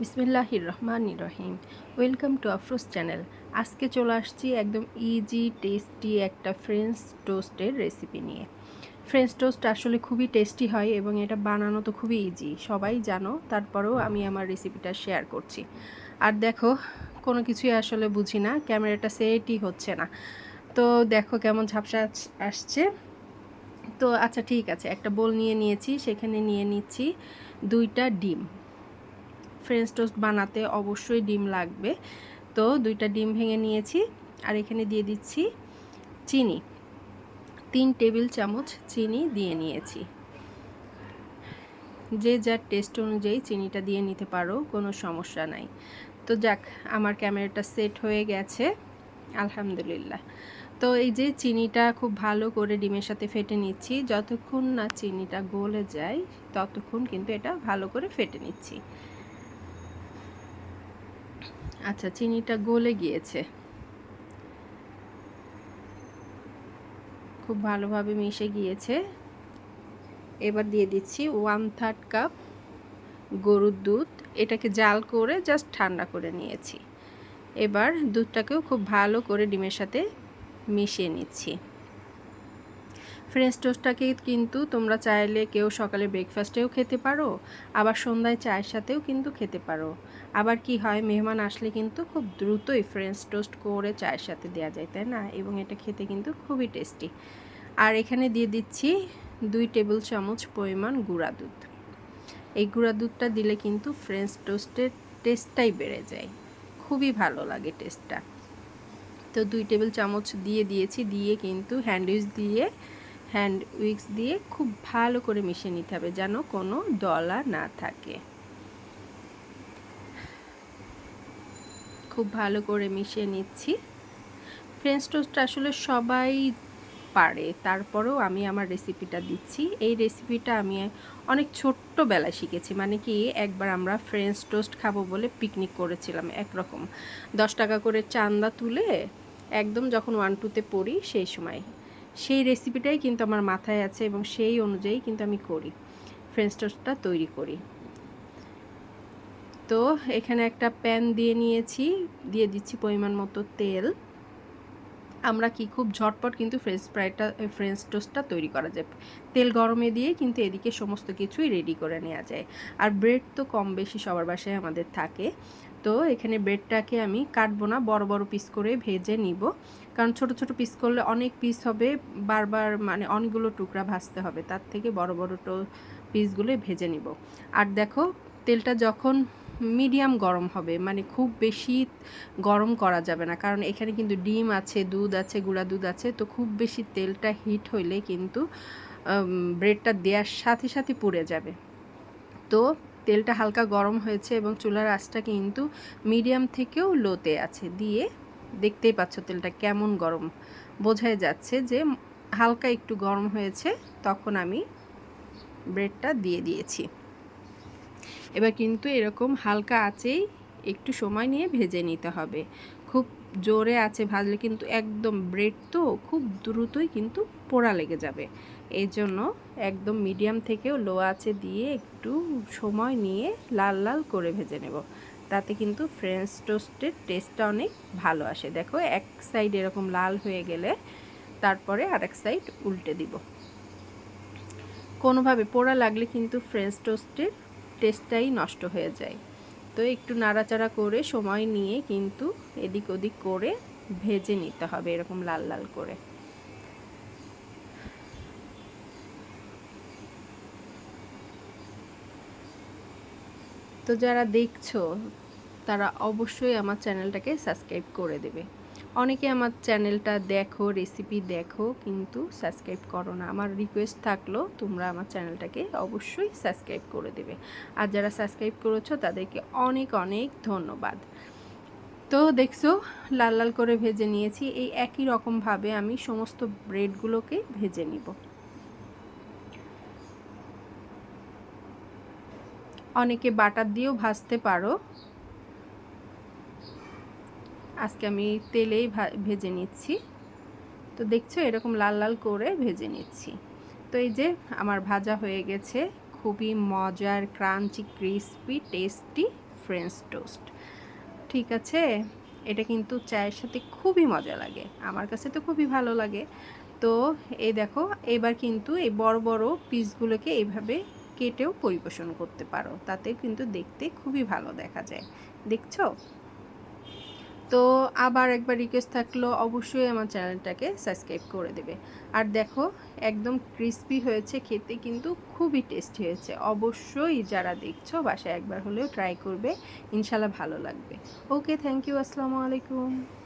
বিসমিল্লাহির রহমান রহিম ওয়েলকাম টু আফরোজ চ্যানেল। আজকে চলে আসছি একদম ইজি টেস্টি একটা ফ্রেঞ্চ টোস্টের রেসিপি নিয়ে। ফ্রেঞ্চ টোস্ট আসলে খুবই টেস্টি হয় এবং এটা বানানো তো খুবই ইজি সবাই জানো, তারপরেও আমি আমার রেসিপিটা শেয়ার করছি। আর দেখো, কোনো কিছুই আসলে বুঝি না, ক্যামেরাটা সেটই হচ্ছে না। তো দেখো কেমন ঝাপসা আসছে। তো আচ্ছা ঠিক আছে, একটা বোল নিয়ে নিয়েছি, সেখানে নিয়ে নিচ্ছি দুইটা ডিম। ফ্রেঞ্চ টোস্ট বানাতে অবশ্যই ডিম লাগবে। তো দুইটা ডিম ভেঙে নিয়েছি আর এখানে দিয়ে দিচ্ছি চিনি। তিন টেবিল চামচ চিনি দিয়ে নিয়েছি। যে যার টেস্ট অনুযায়ী চিনিটা দিয়ে নিতে পারো, কোনো সমস্যা নাই। তো যাক, আমার ক্যামেরাটা সেট হয়ে গেছে। আলহামদুলিল্লাহ। তো এই যে চিনিটা খুব ভালো করে ডিমের সাথে ফেটে নিচ্ছি। যতক্ষণ না চিনিটা গলে যায়, ততক্ষণ কিন্তু এটা ভালো করে ফেটে নিচ্ছি। আচ্ছা চিনিটা গলে গিয়েছে। খুব ভালোভাবে মিশে গিয়েছে। এবার দিয়ে দিচ্ছি ওয়ান থার্ড কাপ গরুর দুধ। এটাকে জাল করে জাস্ট ঠান্ডা করে নিয়েছি। এবার দুধটাকেও খুব ভালো করে ডিমের সাথে মিশিয়ে নিচ্ছি। ফ্রেঞ্চ টোস্টটাকে কিন্তু তোমরা চাইলে কেউ সকালে ব্রেকফাস্টেও খেতে পারো, আবার সন্ধ্যায় চায়ের সাথেও কিন্তু খেতে পারো। আবার কি হয়, মেহমান আসলে কিন্তু খুব দ্রুতই ফ্রেঞ্চ টোস্ট করে চায়ের সাথে দেওয়া যায়, তাই না? এবং এটা খেতে কিন্তু খুবই টেস্টি আর এখানে দিয়ে দিচ্ছি দুই টেবিল চামচ পরিমাণ গুঁড়া দুধ। এই গুঁড়া দুধটা দিলে কিন্তু ফ্রেঞ্চ টোস্টের টেস্টটাই বেড়ে যায়। খুবই ভালো লাগে টেস্টটা তো দুই টেবিল চামচ দিয়ে দিয়েছি, দিয়ে কিন্তু হ্যান্ডউইচ দিয়ে হ্যান্ড উইক্স দিয়ে খুব ভালো করে মিশিয়ে নিতে হবে যেন কোনো দলা না থাকে। খুব ভালো করে মিশিয়ে নিচ্ছি। ফ্রেঞ্চ টোস্ট আসলে সবাই পারে, তারপরেও আমি আমার রেসিপিটা দিচ্ছি। এই রেসিপিটা আমি অনেক ছোট্টবেলায় শিখেছি মানে কি একবার আমরা ফ্রেঞ্চ টোস্ট খাব বলে পিকনিক করেছিলাম একরকম। দশ টাকা করে চান্দা তুলে একদম যখন ওয়ান টুতে পড়ি সেই সময়। সেই রেসিপিটাই কিন্তু আমার মাথায় আছে এবং সেই অনুযায়ী কিন্তু আমি করি। ফ্রেঞ্চ টোস্টটা তৈরি করি। তো এখানে একটা প্যান দিয়ে নিয়েছি, দিয়ে দিচ্ছি পরিমাণ মতো তেল। আমরা কি খুব ঝটপট কিন্তু ফ্রেঞ্চ ফ্রাইটা ফ্রেঞ্চ টোস্টটা তৈরি করা যায়। তেল গরমে দিয়ে কিন্তু এদিকে সমস্ত কিছুই রেডি করে নেওয়া যায়। আর ব্রেড তো কম বেশি সবার বাসায় আমাদের থাকে। তো এখানে ব্রেডটাকে আমি কাটবো না, বড় বড় পিস করে ভেজে নিব। কারণ ছোট ছোট পিস করলে অনেক পিস হবে, বারবার মানে অনেকগুলো টুকরা ভাজতে হবে, তার থেকে বড় বড় টো পিসগুলো ভেজে নিব। আর দেখো, তেলটা যখন মিডিয়াম গরম হবে মানে খুব বেশি গরম করা যাবে না, কারণ এখানে কিন্তু ডিম আছে, দুধ আছে, গুঁড়া দুধ আছে, তো খুব বেশি তেলটা হিট হইলে কিন্তু ব্রেডটা দেওয়ার সাথে সাথে পুড়ে যাবে। তো তেলটা হালকা গরম হয়েছে এবং চুলার আঁচটা কিন্তু মিডিয়াম থেকেও লোতে আছে। দিয়ে দেখতেই পাচ্ছ তেলটা কেমন গরম। বোঝাই যাচ্ছে যে হালকা একটু গরম হয়েছে, তখন আমি ব্রেডটা দিয়ে দিয়েছি। এবার কিন্তু এরকম হালকা আঁচেই একটু সময় নিয়ে ভেজে নিতে হবে। খুব জোরে আছে ভাজলে কিন্তু একদম ব্রেড তো খুব দ্রুতই কিন্তু পোড়া লেগে যাবে। এই জন্য একদম মিডিয়াম থেকেও লো আঁচে দিয়ে একটু সময় নিয়ে লাল লাল করে ভেজে নেব। তাতে কিন্তু ফ্রেঞ্চ টোস্টের টেস্টটা অনেক ভালো আসে। দেখো, এক সাইড এরকম লাল হয়ে গেলে তারপরে আরেক সাইড উল্টে দিব। কোনোভাবে পোড়া লাগলে কিন্তু ফ্রেঞ্চ টোস্টের টেস্টটাই নষ্ট হয়ে যায়। তো একটু নাড়াচাড়া করে সময় নিয়ে কিন্তু এদিক ওদিক করে ভেজে নিতে হবে এরকম লাল লাল করে। তো যারা দেখছ, তারা অবশ্যই আমার চ্যানেলটাকে সাবস্ক্রাইব করে দেবে। অনেকে আমার চ্যানেলটা দেখো রেসিপি দেখো, কিন্তু সাবস্ক্রাইব করো না। আমার রিকোয়েস্ট থাকল, তোমরা আমার চ্যানেলটাকে অবশ্যই সাবস্ক্রাইব করে দেবে। আর যারা সাবস্ক্রাইব করেছ, তাদেরকে অনেক অনেক ধন্যবাদ। তো দেখছ, লাল লাল করে ভেজে নিয়েছি। এই একই রকমভাবে আমি সমস্ত ব্রেডগুলোকে ভেজে নিব। অনেকে বাটার দিয়েও ভাজতে পারো। আজকে আমি তেলেই ভেজে নিচ্ছি। তো দেখছ এরকম লাল লাল করে ভেজে নিচ্ছি। তো এই যে আমার ভাজা হয়ে গেছে, খুবই মজার, crunchy, crispy, tasty French toast ঠিক আছে? এটা কিন্তু চায়ের সাথে খুবই মজা লাগে। আমার কাছে তো খুবই ভালো লাগে। তো এই দেখো, এবার কিন্তু এই বড় বড় পিসগুলোকে এইভাবে কেটেও পরিবেশন করতে পারো। তাতে কিন্তু দেখতে খুবই ভালো দেখা যায়। দেখছ? তো আবার একবার রিকোয়েস্ট থাকল, অবশ্যই আমার চ্যানেলটাকে সাবস্ক্রাইব করে দেবে। আর দেখো, একদম ক্রিস্পি হয়েছে, খেতে কিন্তু খুবই টেস্টি হয়েছে। অবশ্যই যারা দেখছ, বাসায় একবার হলেও ট্রাই করবে। ইনশাল্লাহ ভালো লাগবে। ওকে থ্যাংক ইউ আসসালামু আলাইকুম।